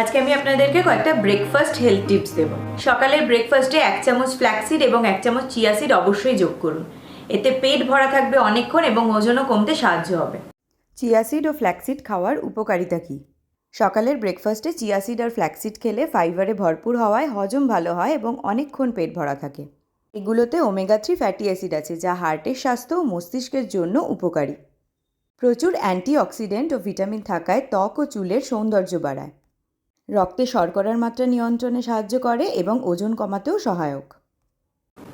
আজকে আমি আপনাদেরকে কয়েকটা ব্রেকফাস্ট হেলথ টিপস দেবো। সকালের ব্রেকফাস্টে এক চামচ ফ্ল্যাক্সিড এবং এক চামচ চিয়া সিড অবশ্যই যোগ করুন। এতে পেট ভরা থাকবে অনেকক্ষণ এবং ওজনও কমতে সাহায্য হবে। চিয়াসিড ও ফ্ল্যাক্সিড খাওয়ার উপকারিতা কী? সকালের ব্রেকফাস্টে চিয়াসিড আর ফ্ল্যাক্সিড খেলে ফাইবারে ভরপুর হওয়ায় হজম ভালো হয় এবং অনেকক্ষণ পেট ভরা থাকে। এগুলোতে ওমেগা থ্রি ফ্যাটি অ্যাসিড আছে, যা হার্টের স্বাস্থ্য ও মস্তিষ্কের জন্য উপকারী। প্রচুর অ্যান্টিঅক্সিডেন্ট ও ভিটামিন থাকায় ত্বক ও চুলের সৌন্দর্য বাড়ায়। রক্তে শর্করার মাত্রা নিয়ন্ত্রণে সাহায্য করে এবং ওজন কমাতেও সহায়ক।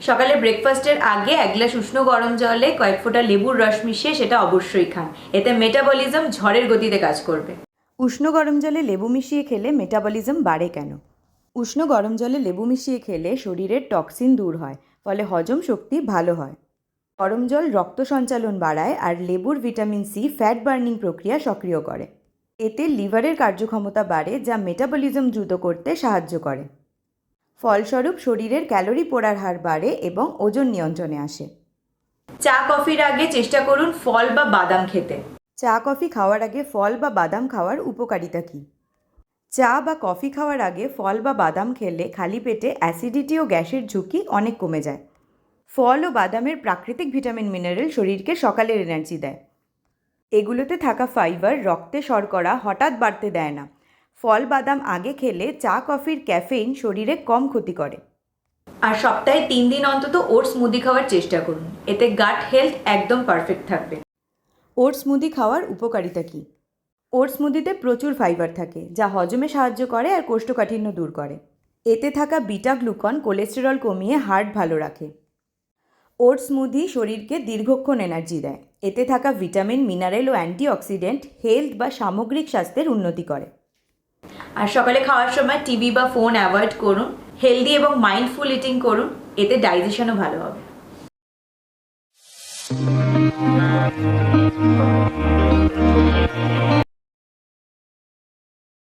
সকালে ব্রেকফাস্টের আগে এক গ্লাস উষ্ণ গরম জলে কয়েক ফোঁটা লেবুর রস মিশিয়ে সেটা অবশ্যই খান। এতে মেটাবলিজম ঝড়ের গতিতে কাজ করবে। উষ্ণ গরম জলে লেবু মিশিয়ে খেলে মেটাবলিজম বাড়ে কেন? উষ্ণ গরম জলে লেবু মিশিয়ে খেলে শরীরের টক্সিন দূর হয় ফলে হজম শক্তি ভালো হয়। গরম জল রক্ত সঞ্চালন বাড়ায় আর লেবুর ভিটামিন সি ফ্যাট বার্নিং প্রক্রিয়া সক্রিয় করে। এতে লিভারের কার্যক্ষমতা বাড়ে যা মেটাবলিজম দ্রুত করতে সাহায্য করে। ফলস্বরূপ শরীরের ক্যালোরি পোড়ার হার বাড়ে এবং ওজন নিয়ন্ত্রণে আসে। চা কফির আগে চেষ্টা করুন ফল বা বাদাম খেতে। চা কফি খাওয়ার আগে ফল বা বাদাম খাওয়ার উপকারিতা কী? চা বা কফি খাওয়ার আগে ফল বা বাদাম খেলে খালি পেটে অ্যাসিডিটি ও গ্যাসের ঝুঁকি অনেক কমে যায়। ফল ও বাদামের প্রাকৃতিক ভিটামিন মিনারেল শরীরকে সকালের এনার্জি দেয়। এগুলোতে থাকা ফাইবার রক্তে শর্করা হঠাৎ বাড়তে দেয় না। ফল বাদাম আগে খেলে চা কফির ক্যাফেইন শরীরে কম ক্ষতি করে। আর সপ্তাহে তিন দিন অন্তত ওটস মুদি খাওয়ার চেষ্টা করুন। এতে গাট হেলথ একদম পারফেক্ট থাকবে। ওটস মুদি খাওয়ার উপকারিতা কী? ওটস মুদিতে প্রচুর ফাইবার থাকে যা হজমে সাহায্য করে আর কোষ্ঠকাঠিন্য দূর করে। এতে থাকা বিটা গ্লুকন কোলেস্টেরল কমিয়ে হার্ট ভালো রাখে। ওটস স্মুদি শরীরকে দীর্ঘক্ষণ এনার্জি দেয়। এতে থাকা ভিটামিন, মিনারেল ও অ্যান্টিঅক্সিডেন্ট হেলথ বা সামগ্রিক স্বাস্থ্যের উন্নতি করে। আর সকালে খাওয়ার সময় টিভি বা ফোন অ্যাভয়েড করুন, হেলদি এবং মাইন্ডফুল ইটিং করুন, এতে ডাইজেশনও ভালো হবে।